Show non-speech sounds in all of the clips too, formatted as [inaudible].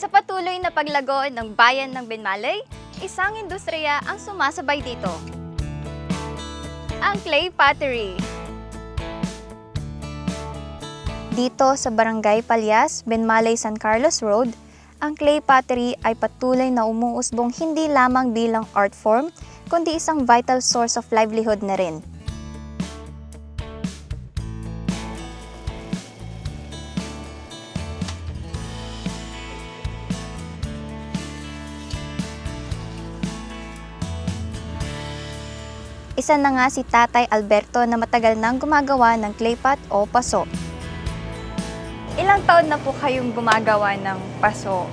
Sa patuloy na paglago ng bayan ng Benmalay, isang industriya ang sumasabay dito. Ang clay pottery. Dito sa Barangay Palyas, Benmalay, San Carlos Road, ang clay pottery ay patuloy na umuusbong hindi lamang bilang art form, kundi isang vital source of livelihood na rin. Isa na nga si Tatay Alberto na matagal nang gumagawa ng clay pot o paso. Ilang taon na po kayong gumagawa ng paso?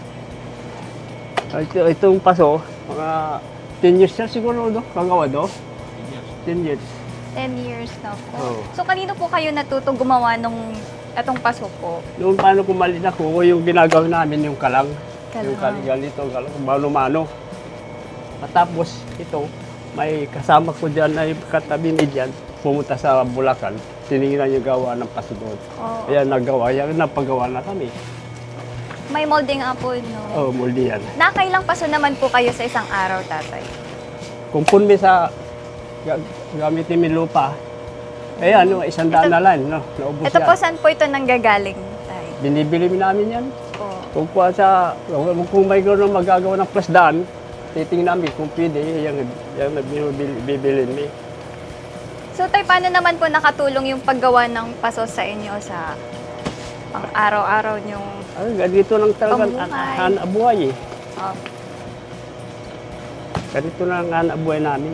Ito, itong paso, mga 10 years na siguro, no? Kagawa, no? 10 years. 10 years na po. Oo. So, kanino po kayo natuto gumawa nung itong paso po? Noong paano kumalit ako, yung ginagawa namin yung kalang. Yung Kalang. kalang, ganito, kalang, mano-mano. At tapos, ito, may kasama ko dyan ay katabi ni dyan, pumunta sa Bulacan, tinignan yung gawa ng paso doon. Oo. Kaya nagawa, yan, napagawa na kami. May molding nga po, no? Oh, muldi yan. Nakailang paso naman po kayo sa isang araw, tatay? Kung punmi sa ga- gamitin mi lupa, eh ano, isang daan na lang, no? Naubos Ito yan. po, saan po ito nanggagaling, tay? Binibili namin yan. Po. Kung kuha sa, kung may gano'n magagawa ng plasdan, titingnan namin kung pwede, yung, yung bibili, bibilin mi. So, tay, paano naman po nakatulong yung paggawa ng paso sa inyo sa pang araw-araw nyong Ay, ganito lang talaga ang Pambuhay. hanap buhay eh. oh, Ganito lang ang hanap buhay namin.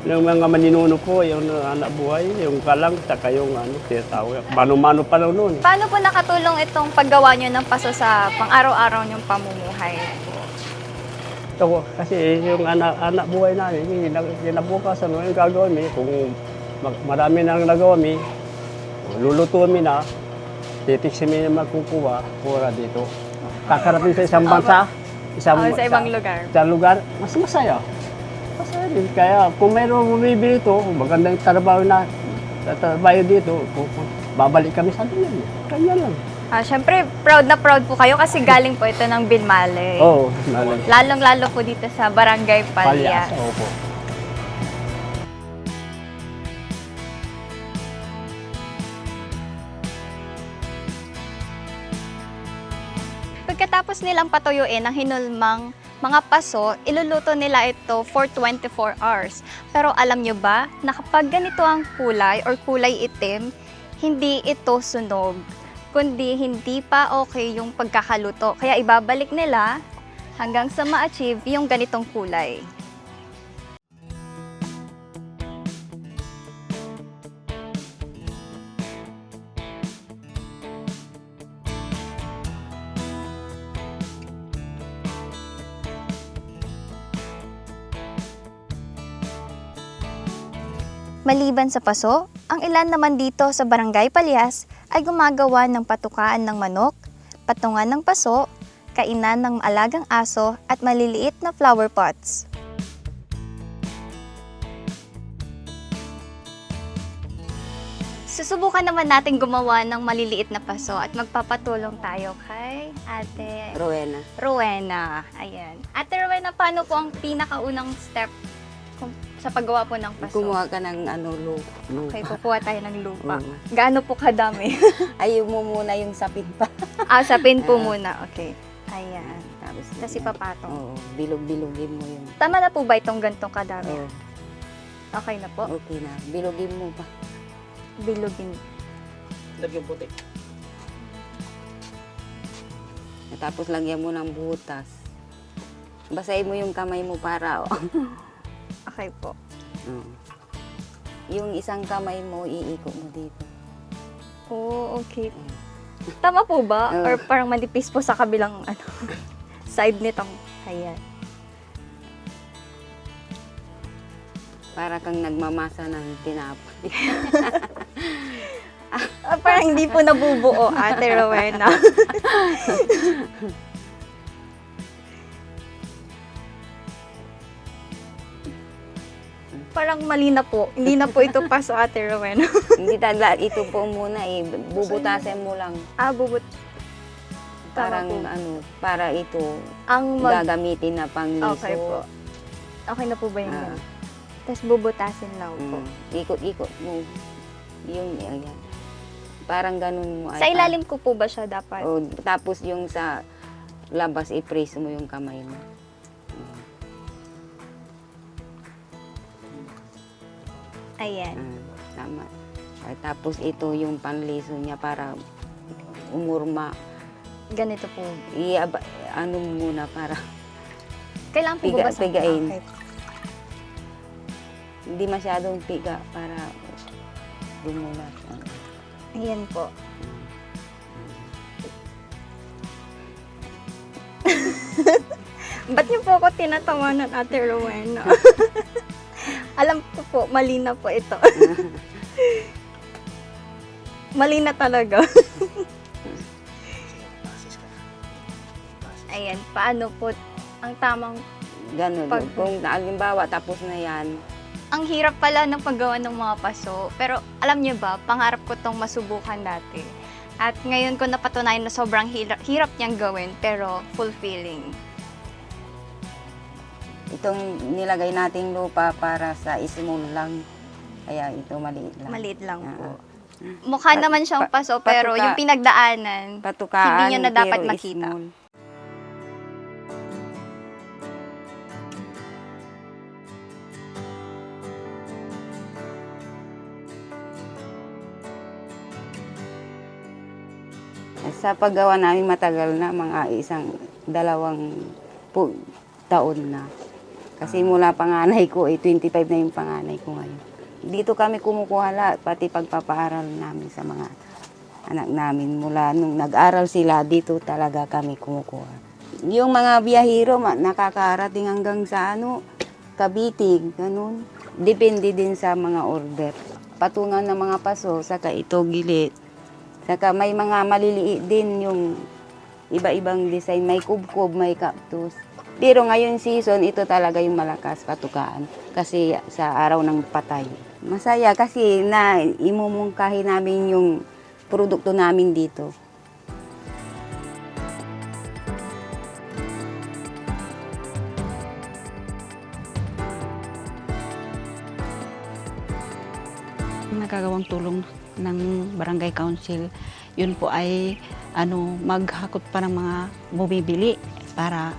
Yung mga maninuno ko, yung hanap buhay, yung kalang, saka yung ano, tinatawag. Mano-mano pa lang noon. Paano po nakatulong itong paggawa nyo ng paso sa pang-araw-araw nyong pamumuhay? Ito, kasi yung anak, anak buhay namin, yung kinabukasan, ano yung gagawin mi, kung mag- marami nang nagawa mi, lulutuin mi na, titiksin mi na magkukuha, pura dito. Kakarapin sa isang bansa, isang, Oh, sa ibang lugar. sa lugar, mas masaya. Masaya din. Kaya kung mayroong bumibili ito, magandang trabaho na, trabaho dito, babalik kami sa duyan. Kanya lang. Ah, Siyempre, proud na proud po kayo kasi galing po ito ng Binmale. Oo, oh, nalang. Lalong-lalo po dito sa Barangay Palyas. Palyas. Opo. Pagkatapos nilang patuyuin ang hinulmang mga paso, iluluto nila ito for 24 hours. Pero alam nyo ba na kapag ganito ang kulay or kulay itim, hindi ito sunog, kundi hindi pa okay yung pagkakaluto. Kaya ibabalik nila hanggang sa ma-achieve yung ganitong kulay. Maliban sa paso, ang ilan naman dito sa Barangay Palyas ay gumagawa ng patukaan ng manok, patungan ng paso, kainan ng alagang aso at maliliit na flower pots. Susubukan naman natin gumawa ng maliliit na paso at magpapatulong tayo kay Ate Rowena. Rowena. Ayan. Ate Rowena, paano po ang pinakaunang step sa paggawa po ng paso? Kumuha ka ng ano, lu- Okay, lupa. kukuha tayo ng lupa. Oo. Gaano po kadami? [laughs] Ayaw mo muna yung sapin pa. ah, sa pin po Ah. muna. Okay. Ayan. Tapos, Tapos ipapatong. Oo, bilog-bilogin mo yun. Tama na po ba itong gantong kadami? Oo, Okay na po. okay na. Bilogin mo pa. Bilugin. Tapos lagyan mo ng butas. Basahin mo yung kamay mo para, oh. [laughs] Okay po. Oo. Yung isang kamay mo, iikot mo dito. Oh, okay. Tama po ba? Oo. Or parang manipis po sa kabilang [laughs] ano, side nitong ayan. Para kang nagmamasa ng tinapay. [laughs] Ah, parang hindi po nabubuo, Ate Rowena. [laughs] parang mali na po. Hindi na po ito paso, Ate Rowena. [laughs] Hindi tagla, ito po muna eh. Bubutasin mo lang. ah, bubut. parang po. ano, para ito Ang mag... gagamitin na pangliso. Okay po. Okay na po ba yung Ah. Tapos bubutasin lang po. Mm. Ikot-ikot mo. Yung, ayan. Parang ganun mo. Sa ilalim ko po ba siya dapat? O, tapos yung sa labas, i-press mo yung kamay mo. Ayan. Ah, tama. Ay, tapos ito yung panliso niya para umurma. Ganito po. I ano muna para Kailangan po Piga- ba sa pigain. Okay. hindi masyadong piga para dumulat. Ah. Ayan po. [laughs] Ba't niyo po ako tinatawanan, Ate Rowena? [laughs] Alam po, mali na po ito. [laughs] mali na talaga. [laughs] Ayan, paano po ang tamang... Ganun. Pag- Kung halimbawa tapos na yan, Ang hirap pala ng paggawa ng mga paso. Pero alam niyo ba, pangarap ko tong masubukan dati. At ngayon ko napatunayan na sobrang hirap, hirap niyang gawin, pero fulfilling. Itong nilagay nating lupa para sa small lang. Kaya ito maliit lang. Maliit lang Ah, po. Mukha Pa- naman siyang pa- paso, pero patuka. yung pinagdaanan, Patukaan, Hindi niyo na dapat pero makita. small. Sa paggawa namin matagal na, mga isang dalawang po, taon na. Kasi mula panganay ko, eh, 25 na yung panganay ko ngayon. Dito kami kumukuha lahat, pati pagpapaaral namin sa mga anak namin. Mula nung nag-aral sila, dito talaga kami kumukuha. Yung mga biyahiro, ma- nakakarating hanggang sa ano, Cavite, ganun. Depende din sa mga order. Patungan ng mga paso, saka ito gilit. Saka may mga maliliit din yung iba-ibang design. May kubkob, may cactus. Pero ngayon season, ito talaga yung malakas patukaan. Kasi sa araw ng patay. Masaya kasi na imumungkahi namin yung produkto namin dito. nagagawang tulong ng barangay council, yun po ay ano, maghakot pa ng mga bumibili para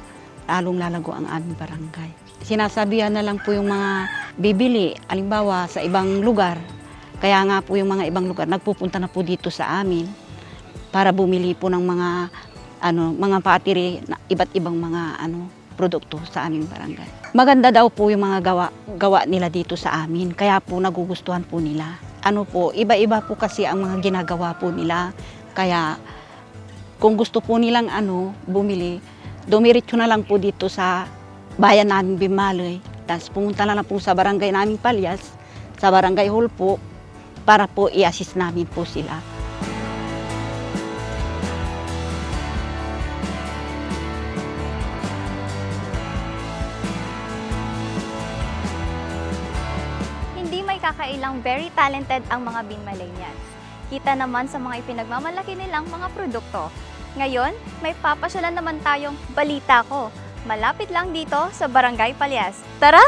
lalong lalago ang aming barangay. Sinasabihan na lang po yung mga bibili, alimbawa sa ibang lugar, kaya nga po yung mga ibang lugar nagpupunta na po dito sa amin para bumili po ng mga ano, mga patiri na iba't ibang mga ano produkto sa aming barangay. Maganda daw po yung mga gawa, gawa nila dito sa amin, kaya po nagugustuhan po nila. Ano po, iba-iba po kasi ang mga ginagawa po nila, kaya kung gusto po nilang ano, bumili, dumiretso na lang po dito sa bayan namin Bimaloy. Tapos pumunta na lang po sa barangay namin Palyas, sa barangay hall po, para po i-assist namin po sila. hindi may kakailang very talented ang mga Binmalenians. Kita naman sa mga ipinagmamalaki nilang mga produkto. Ngayon, may papasyalan naman tayong balita ko. Malapit lang dito sa Barangay Palyas. Tara,